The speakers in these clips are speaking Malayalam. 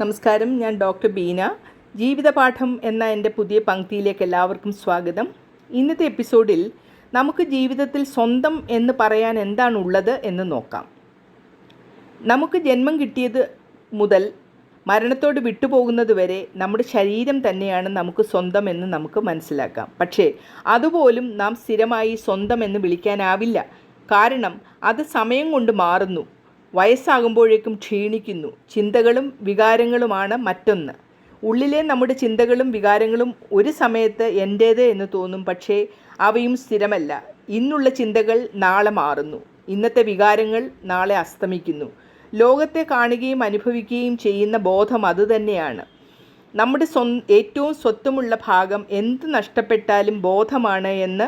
നമസ്കാരം ഞാൻ ഡോക്ടർ ബീന. ജീവിതപാഠം എന്ന എന്റെ പുതിയ പങ്ക്തിയിലേക്ക് എല്ലാവർക്കും സ്വാഗതം. ഇന്നത്തെ എപ്പിസോഡിൽ നമുക്ക് ജീവിതത്തിൽ സ്വന്തം എന്ന് പറയാൻ എന്താണുള്ളത് എന്ന് നോക്കാം. നമുക്ക് ജന്മം കിട്ടിയത് മുതൽ മരണത്തോട് വിട്ടുപോകുന്നത് വരെ നമ്മുടെ ശരീരം തന്നെയാണ് നമുക്ക് സ്വന്തം എന്ന് നമുക്ക് മനസ്സിലാക്കാം. പക്ഷേ അതുപോലും നാം സ്ഥിരമായി സ്വന്തം എന്ന് വിളിക്കാനാവില്ല. കാരണം അത് സമയം കൊണ്ട് മാറുന്നു. വയസ്സാകുമ്പോഴേക്കും ക്ഷീണിക്കുന്നു. ചിന്തകളും വികാരങ്ങളുമാണ് മറ്റൊന്ന്. ഉള്ളിലെ നമ്മുടെ ചിന്തകളും വികാരങ്ങളും ഒരു സമയത്ത് എന്റേത് എന്ന് തോന്നും പക്ഷേ അവയും സ്ഥിരമല്ല. ഇന്നുള്ള ചിന്തകൾ നാളെ മാറുന്നു. ഇന്നത്തെ വികാരങ്ങൾ നാളെ അസ്തമിക്കുന്നു. ലോകത്തെ കാണുകയും അനുഭവിക്കുകയും ചെയ്യുന്ന ബോധം അതുതന്നെയാണ് നമ്മുടെ സ്വ ഏറ്റവും സ്വത്വമുള്ള ഭാഗം എന്ത് നഷ്ടപ്പെട്ടാലും ബോധമാണ് എന്ന്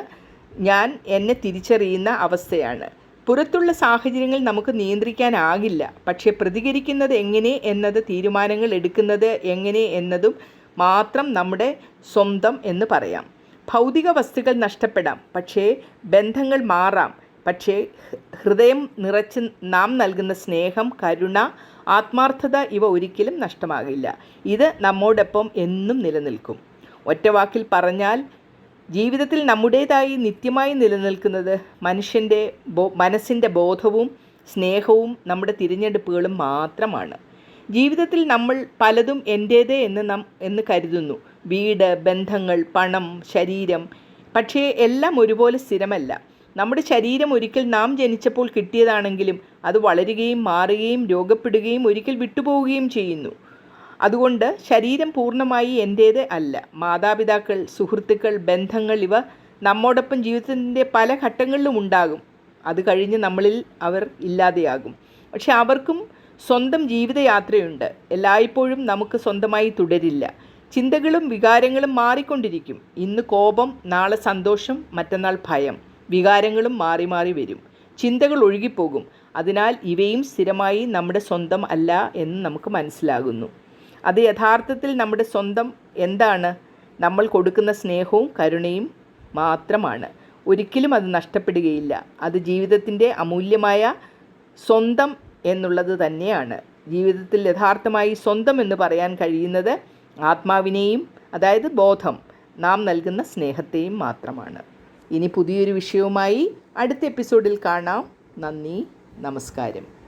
ഞാൻ എന്നെ തിരിച്ചറിയുന്ന അവസ്ഥയാണ്. പുറത്തുള്ള സാഹചര്യങ്ങൾ നമുക്ക് നിയന്ത്രിക്കാനാകില്ല. പക്ഷേ പ്രതികരിക്കുന്നത് എങ്ങനെ എന്നത് തീരുമാനങ്ങൾ എടുക്കുന്നത് എങ്ങനെ എന്നതും മാത്രം നമ്മുടെ സ്വന്തം എന്ന് പറയാം. ഭൗതിക വസ്തുക്കൾ നഷ്ടപ്പെടാം. പക്ഷേ ബന്ധങ്ങൾ മാറാം. പക്ഷേ ഹൃദയം നിറച്ച് നാം നൽകുന്ന സ്നേഹം കരുണ ആത്മാർത്ഥത ഇവ ഒരിക്കലും നഷ്ടമാകില്ല. ഇത് നമ്മോടൊപ്പം എന്നും നിലനിൽക്കും. ഒറ്റവാക്കിൽ പറഞ്ഞാൽ ജീവിതത്തിൽ നമ്മുടേതായി നിത്യമായി നിലനിൽക്കുന്നത് മനുഷ്യന്റെ ബോ മനസ്സിന്റെ ബോധവും സ്നേഹവും നമ്മുടെ തിരഞ്ഞെടുപ്പുകളും മാത്രമാണ്. ജീവിതത്തിൽ നമ്മൾ പലതും എന്റേത് എന്ന് നാം എന്ന് കരുതുന്നു. വീട് ബന്ധങ്ങൾ പണം ശരീരം. പക്ഷേ എല്ലാം ഒരുപോലെ സ്ഥിരമല്ല. നമ്മുടെ ശരീരം ഒരിക്കൽ നാം ജനിച്ചപ്പോൾ കിട്ടിയതാണെങ്കിലും അത് വളരുകയും മാറുകയും രോഗപ്പെടുകയും ഒരിക്കൽ വിട്ടുപോവുകയും ചെയ്യുന്നു. അതുകൊണ്ട് ശരീരം പൂർണമായി എന്റേത് അല്ല. മാതാപിതാക്കൾ സുഹൃത്തുക്കൾ ബന്ധങ്ങൾ ഇവ നമ്മോടൊപ്പം ജീവിതത്തിന്റെ പല ഘട്ടങ്ങളിലും ഉണ്ടാകും. അത് കഴിഞ്ഞ് നമ്മളിൽ അവർ ഇല്ലാതെയാകും. പക്ഷെ അവർക്കും സ്വന്തം ജീവിതയാത്രയുണ്ട്. എല്ലായ്പ്പോഴും നമുക്ക് സ്വന്തമായി തുടരില്ല. ചിന്തകളും വികാരങ്ങളും മാറിക്കൊണ്ടിരിക്കും. ഇന്ന് കോപം നാളെ സന്തോഷം മറ്റന്നാൾ ഭയം. വികാരങ്ങളും മാറി മാറി വരും. ചിന്തകൾ ഒഴുകിപ്പോകും. അതിനാൽ ഇവയും സ്ഥിരമായി നമ്മുടെ സ്വന്തം അല്ല എന്ന് നമുക്ക് മനസ്സിലാകുന്നു. അത് യഥാർത്ഥത്തിൽ നമ്മുടെ സ്വന്തം എന്താണ്? നമ്മൾ കൊടുക്കുന്ന സ്നേഹവും കരുണയും മാത്രമാണ്. ഒരിക്കലും അത് നഷ്ടപ്പെടുകയില്ല. അത് ജീവിതത്തിന്റെ അമൂല്യമായ സ്വന്തം എന്നുള്ളത് തന്നെയാണ്. ജീവിതത്തിൽ യഥാർത്ഥമായി സ്വന്തം എന്ന് പറയാൻ കഴിയുന്നത് ആത്മാവിനെയും അതായത് ബോധം നാം നൽകുന്ന സ്നേഹത്തെയും മാത്രമാണ്. ഇനി പുതിയൊരു വിഷയവുമായി അടുത്ത എപ്പിസോഡിൽ കാണാം. നന്ദി നമസ്കാരം.